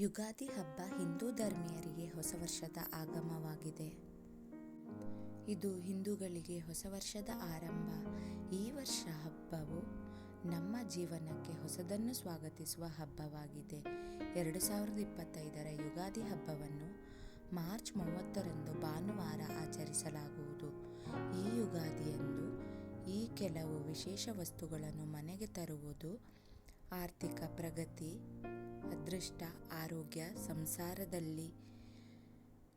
ಯುಗಾದಿ ಹಬ್ಬ ಹಿಂದೂ ಧರ್ಮೀಯರಿಗೆ ಹೊಸ ವರ್ಷದ ಆಗಮವಾಗಿದೆ. ಇದು ಹಿಂದೂಗಳಿಗೆ ಹೊಸ ವರ್ಷದ ಆರಂಭ. ಈ ವರ್ಷ ಹಬ್ಬವು ನಮ್ಮ ಜೀವನಕ್ಕೆ ಹೊಸದನ್ನು ಸ್ವಾಗತಿಸುವ ಹಬ್ಬವಾಗಿದೆ. ಎರಡು ಸಾವಿರದ ಇಪ್ಪತ್ತೈದರ ಯುಗಾದಿ ಹಬ್ಬವನ್ನು ಮಾರ್ಚ್ ಮೂವತ್ತರಂದು ಭಾನುವಾರ ಆಚರಿಸಲಾಗುವುದು. ಈ ಯುಗಾದಿಯಂದು ಈ ಕೆಲವು ವಿಶೇಷ ವಸ್ತುಗಳನ್ನು ಮನೆಗೆ ತರುವುದು, ಆರ್ಥಿಕ ಪ್ರಗತಿ ಅದೃಷ್ಟ, ಆರೋಗ್ಯ ಸಂಸಾರದಲ್ಲಿ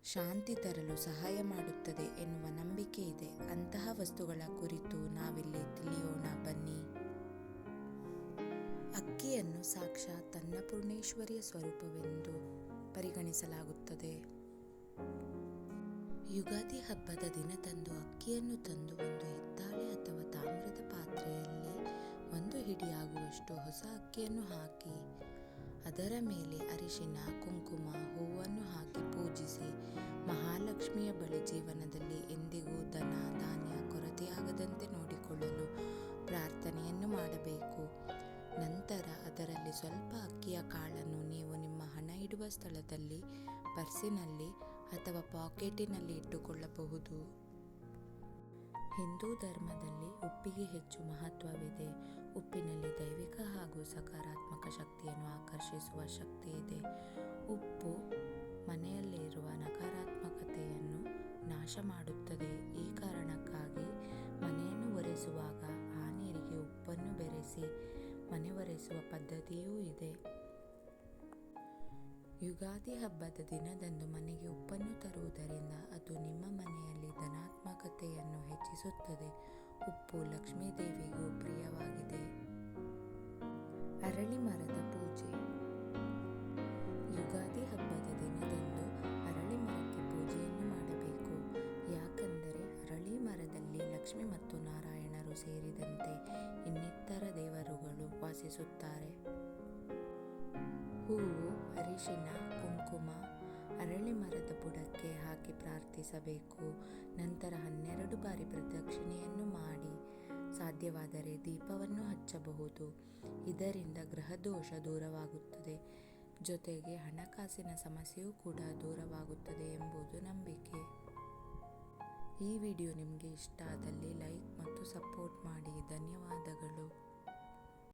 ಶಾಂತಿ ತರಲು ಸಹಾಯ ಮಾಡುತ್ತದೆ ಎನ್ನುವ ನಂಬಿಕೆ ಇದೆ. ಅಂತಹ ವಸ್ತುಗಳ ಕುರಿತು ನಾವಿಲ್ಲಿ ತಿಳಿಯೋಣ. ಬನ್ನಿ. ಅಕ್ಕಿಯನ್ನು ಸಾಕ್ಷಾತ್ ಅನ್ನಪೂರ್ಣೇಶ್ವರಿಯ ಸ್ವರೂಪವೆಂದು ಪರಿಗಣಿಸಲಾಗುತ್ತದೆ. ಯುಗಾದಿ ಹಬ್ಬದ ದಿನದಂದು ಅಕ್ಕಿಯನ್ನು ತಂದು ಒಂದು ಹಿತ್ತಾಳೆ ಅಥವಾ ತಾಮ್ರದ ಪಾತ್ರೆಯಲ್ಲಿ ಒಂದು ಹಿಡಿಯಾಗುವಷ್ಟು ಹೊಸ ಅಕ್ಕಿಯನ್ನು ಹಾಕಿ ಅದರ ಮೇಲೆ ಅರಿಶಿನ, ಕುಂಕುಮ, ಹೂವನ್ನು ಹಾಕಿ ಪೂಜಿಸಿ. ಮಹಾಲಕ್ಷ್ಮಿಯ ಬಳಿ ಜೀವನದಲ್ಲಿ ಎಂದಿಗೂ ಧನ, ಧಾನ್ಯ ಕೊರತೆಯಾಗದಂತೆ ನೋಡಿಕೊಳ್ಳಲು ಪ್ರಾರ್ಥನೆಯನ್ನು ಮಾಡಬೇಕು. ನಂತರ ಅದರಲ್ಲಿ ಸ್ವಲ್ಪ ಅಕ್ಕಿಯ ಕಾಳನ್ನು ನೀವು ನಿಮ್ಮ ಹಣ ಇಡುವ ಸ್ಥಳದಲ್ಲಿ, ಪರ್ಸಿನಲ್ಲಿ ಅಥವಾ ಪಾಕೆಟಿನಲ್ಲಿ ಇಟ್ಟುಕೊಳ್ಳಬಹುದು. ಹಿಂದೂ ಧರ್ಮದಲ್ಲಿ ಉಪ್ಪಿಗೆ ಹೆಚ್ಚು ಮಹತ್ವವಿದೆ. ಉಪ್ಪಿನಲ್ಲಿ ಸಕಾರಾತ್ಮಕ ಶಕ್ತಿಯನ್ನು ಆಕರ್ಷಿಸುವ ಶಕ್ತಿ ಇದೆ. ಉಪ್ಪು ಮನೆಯಲ್ಲಿರುವ ನಕಾರಾತ್ಮಕತೆಯನ್ನು ನಾಶ ಮಾಡುತ್ತದೆ. ಈ ಕಾರಣಕ್ಕಾಗಿ ಮನೆಯನ್ನು ಒರೆಸುವಾಗ ಆ ನೀರಿಗೆ ಉಪ್ಪನ್ನು ಬೆರೆಸಿ ಮನೆ ಒರೆಸುವ ಪದ್ಧತಿಯೂ ಇದೆ. ಯುಗಾದಿ ಹಬ್ಬದ ದಿನದಂದು ಮನೆಗೆ ಉಪ್ಪನ್ನು ತರುವುದರಿಂದ ಅದು ನಿಮ್ಮ ಮನೆಯಲ್ಲಿ ಧನಾತ್ಮಕತೆಯನ್ನು ಹೆಚ್ಚಿಸುತ್ತದೆ. ಉಪ್ಪು ಲಕ್ಷ್ಮೀ ದೇವಿಗೂ ಪ್ರಿಯವಾಗಿದೆ. ಲಕ್ಷ್ಮಿ ಮತ್ತು ನಾರಾಯಣರು ಸೇರಿದಂತೆ ಇನ್ನಿತರ ದೇವರುಗಳು ವಾಸಿಸುತ್ತಾರೆ. ಹೂವು, ಅರಿಶಿನ, ಕುಂಕುಮ, ಅರಳಿ ಮರದ ಬುಡಕ್ಕೆ ಹಾಕಿ ಪ್ರಾರ್ಥಿಸಬೇಕು. ನಂತರ ಹನ್ನೆರಡು ಬಾರಿ ಪ್ರದಕ್ಷಿಣೆಯನ್ನು ಮಾಡಿ ಸಾಧ್ಯವಾದರೆ ದೀಪವನ್ನು ಹಚ್ಚಬಹುದು. ಇದರಿಂದ ಗ್ರಹದೋಷ ದೂರವಾಗುತ್ತದೆ. ಜೊತೆಗೆ ಹಣಕಾಸಿನ ಸಮಸ್ಯೆಯೂ ಕೂಡ ದೂರವಾಗುತ್ತದೆ ಎಂಬುದು ನಂಬಿಕೆ. ಈ ವಿಡಿಯೋ ನಿಮಗೆ ಇಷ್ಟ ಆದಲ್ಲಿ ಲೈಕ್ ಮತ್ತು ಸಪೋರ್ಟ್ ಮಾಡಿ. ಧನ್ಯವಾದಗಳು.